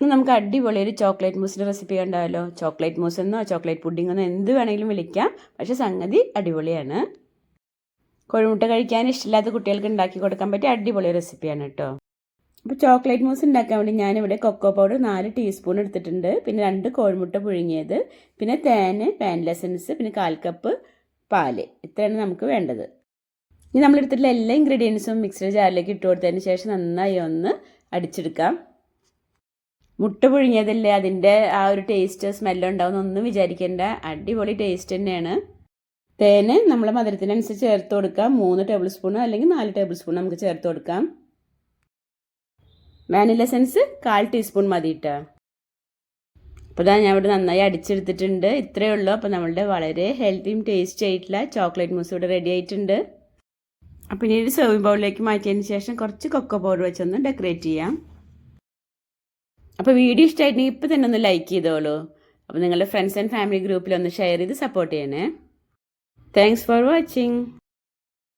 ഇന്ന് നമുക്ക് അടിപൊളി ഒരു ചോക്ലേറ്റ് മൂസിന്റെ റെസിപ്പി കണ്ടാലോ? ചോക്ലേറ്റ് മൂസ് എന്നോ ചോക്ലേറ്റ് പുഡിംഗ് എന്നോ എന്ത് വേണമെങ്കിലും വിളിക്കാം. പക്ഷേ സംഗതി അടിപൊളിയാണ്. കോഴിമുട്ട കഴിക്കാൻ ഇഷ്ടമില്ലാത്ത കുട്ടികൾക്ക് ഉണ്ടാക്കി കൊടുക്കാൻ പറ്റിയ അടിപൊളി റെസിപ്പിയാണ് കേട്ടോ അപ്പോൾ ചോക്ലേറ്റ് മൂസ് ഉണ്ടാക്കാൻ വേണ്ടി ഞാനിവിടെ കൊക്കോ പൗഡർ നാല് ടീസ്പൂൺ എടുത്തിട്ടുണ്ട്. പിന്നെ രണ്ട് കോഴിമുട്ട പുഴുങ്ങിയത്. പിന്നെ തേന് പാൻ ലെസൻസ് പിന്നെ കാൽ കപ്പ് പാൽ. ഇത്രയാണ് നമുക്ക് വേണ്ടത്. ഇനി നമ്മളെടുത്തിട്ടുള്ള എല്ലാ ഇൻഗ്രീഡിയൻസും മിക്സഡ് ജാറിലേക്ക് ഇട്ട് കൊടുത്തതിന് ശേഷം നന്നായി ഒന്ന് അടിച്ചെടുക്കാം. മുട്ട പുഴുങ്ങിയതല്ലേ അതിന്റെ ആ ഒരു ടേസ്റ്റ് സ്മെല്ല് ഉണ്ടാവും ഒന്നും വിചാരിക്കേണ്ട. അടിപൊളി ടേസ്റ്റ് തന്നെയാണ്. തേന് നമ്മൾ മധുരത്തിനനുസരിച്ച് ചേർത്ത് കൊടുക്കാം. മൂന്ന് ടേബിൾ സ്പൂൺ അല്ലെങ്കിൽ നാല് ടേബിൾ സ്പൂൺ നമുക്ക് ചേർത്ത് കൊടുക്കാം. വാനില എസൻസ് കാൽ ടീസ്പൂൺ മതി കേട്ടോ അപ്പോൾ ഞാൻ ഇവിടെ നന്നായി അടിച്ചെടുത്തിട്ടുണ്ട്. ഇത്രയേ ഉള്ളൂ. അപ്പോൾ നമ്മളുടെ വളരെ ഹെൽത്തിയും ടേസ്റ്റി ആയിട്ടുള്ള ചോക്ലേറ്റ് മൂസ് ഇവിടെ റെഡി ആയിട്ടുണ്ട്. അപ്പോൾ ഇനി ഒരു സെർവിംഗ് ബൗളിലേക്ക് മാറ്റിയതിന് ശേഷം കുറച്ച് കൊക്കോ പൗഡർ വെച്ചൊന്ന് ഡെക്കറേറ്റ് ചെയ്യാം. അപ്പോൾ വീഡിയോ ഇഷ്ടമായിട്ടുണ്ടെങ്കിൽ ഇപ്പോൾ തന്നെ ഒന്ന് ലൈക്ക് ചെയ്തോളൂ. അപ്പോൾ നിങ്ങളുടെ ഫ്രണ്ട്സ് ആൻഡ് ഫാമിലി ഗ്രൂപ്പിൽ ഒന്ന് ഷെയർ ചെയ്ത് സപ്പോർട്ട് ചെയ്യണേ. Thanks for watching